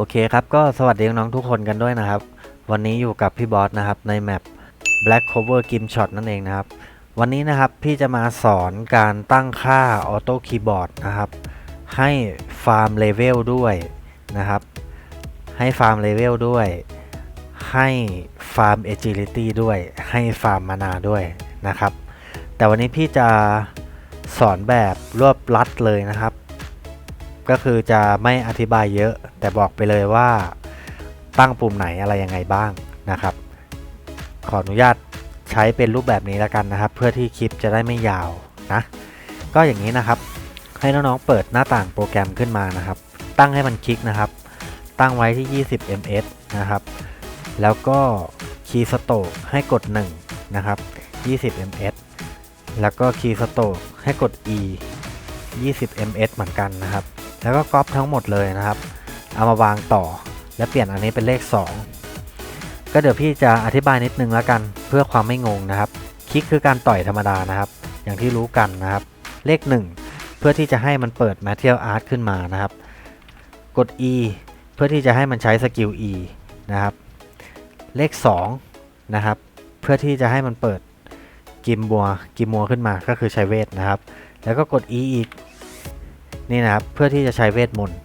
โอเคครับ ก็สวัสดีน้องๆทุกคนกันด้วยนะครับ วันนี้อยู่กับพี่บอสนะครับในแมป Black Cover Game Shot นั่นเองนะครับ วันนี้นะครับพี่จะมาสอนการตั้งค่าออโต้คีย์บอร์ดนะครับ ให้ฟาร์มเลเวลด้วยนะครับ ให้ฟาร์มเลเวลด้วย ให้ฟาร์ม agility ด้วย ให้ฟาร์มมานาด้วยนะครับ แต่วันนี้พี่จะสอนแบบรวบลัดเลยนะครับ ก็คือจะไม่อธิบายเยอะ แต่บอกไปเลยว่าตั้งปุ่มไหนอะไรยังไงบ้างนะครับ ขออนุญาตใช้เป็นรูปแบบนี้แล้วกันนะครับ เพื่อที่คลิปจะได้ไม่ยาวนะ ก็อย่างนี้นะครับ ให้น้องๆเปิดหน้าต่างโปรแกรมขึ้นมานะครับ ตั้งให้มันคลิกนะครับ ตั้งไว้ที่ 20 ms นะครับ แล้วก็คีย์สโตกให้กด 1 นะครับ 20 ms แล้วก็คีย์สโตกให้กด e 20 ms เหมือนกันนะครับ แล้วก็ก๊อปทั้งหมดเลยนะครับ เอามาวางต่อ แล้วเปลี่ยนอันนี้เป็นเลข 2 ก็เดี๋ยวพี่จะอธิบายนิดนึงแล้วกันเพื่อความไม่งงนะครับ คลิกคือการต่อยธรรมดานะครับ อย่างที่รู้กันนะครับ เลข 1 เพื่อที่จะให้มันเปิด Material Art ขึ้นมานะครับ กด E เพื่อที่จะให้มันใช้สกิล E นะครับ เลข 2 นะครับ เพื่อที่จะให้มันเปิดกิมบัวกิมมัวขึ้นมาก็คือใช้เวทนะครับ แล้วก็กด E อีก นี่นะครับเพื่อที่จะใช้เวทมนต์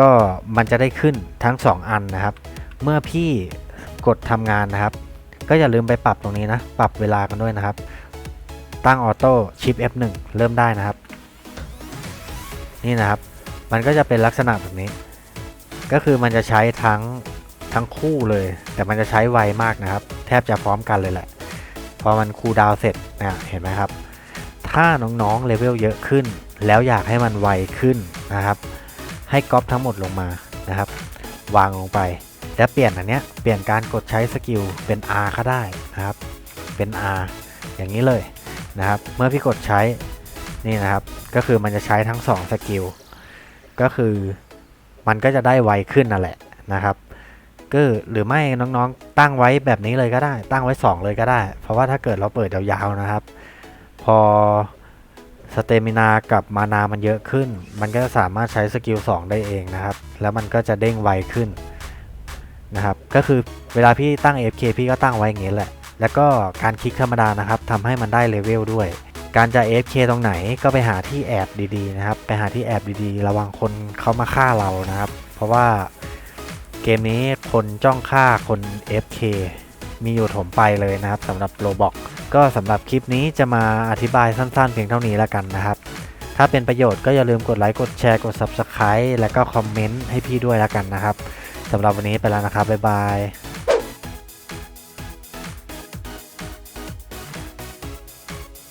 ก็มันจะได้ขึ้นทั้ง 2 อันนะครับ เมื่อพี่กดทำงานนะครับ ก็อย่าลืมไปปรับตรงนี้นะ ปรับเวลากันด้วยนะครับ ตั้งออโต้ชิป F1 เริ่มได้นะครับ นี่นะครับ มันก็จะเป็นลักษณะแบบนี้ ก็คือมันจะใช้ทั้งทั้งคู่เลย แต่มันจะใช้ไวมากนะครับ แทบจะพร้อมกันเลยแหละ พอมันคูลดาวเสร็จนี่ยเห็นไหมครับ ถ้าน้องๆเลเวลเยอะขึ้น แล้วอยากให้มันไวขึ้นนะครับ ให้ก๊อปทั้งหมดลงมานะครับ วางลงไป แล้วเปลี่ยนอันเนี้ยเปลี่ยนการกดใช้สกิลเป็น R ก็ได้นะครับ เป็น R อย่างนี้เลยนะครับ เมื่อพี่กดใช้นี่นะครับ ก็คือมันจะใช้ทั้ง2สกิลก็คือมันก็จะได้ไวขึ้นนั่นแหละนะครับก็หรือไม่น้องๆ ตั้งไว้แบบนี้เลยก็ได้ ตั้งไว้ 2 เลยก็ได้ เพราะว่าถ้าเกิดเราเปิดยาวๆนะครับ พอสเตมินากับมานามันเยอะขึ้น มันก็จะสามารถใช้สกิล2ได้เองนะครับ แล้วมันก็จะเด้งไวขึ้นนะครับ ก็คือเวลาพี่ตั้ง FK พี่ก็ตั้งไว้อย่างนี้แหละ แล้วก็การคลิกธรรมดานะครับทำให้มันได้เลเวลด้วย การจะ FK ตรงไหนก็ไปหาที่แอบดีๆนะครับ ไปหาที่แอบดีๆ ระวังคนเขามาฆ่าเรานะครับ เพราะว่าเกมนี้คนจ้องฆ่าคน FK มีอยู่ถมไปเลยนะครับสำหรับโรบอก ก็สำหรับคลิปนี้จะมาอธิบายสั้นๆ เพียงเท่านี้แล้วกันนะครับ ถ้าเป็นประโยชน์ก็อย่าลืมกดไลค์กดแชร์กด Subscribe แล้วก็คอมเมนต์ให้พี่ด้วยแล้วกันนะครับสำหรับวันนี้ไปแล้วนะครับบ๊ายบาย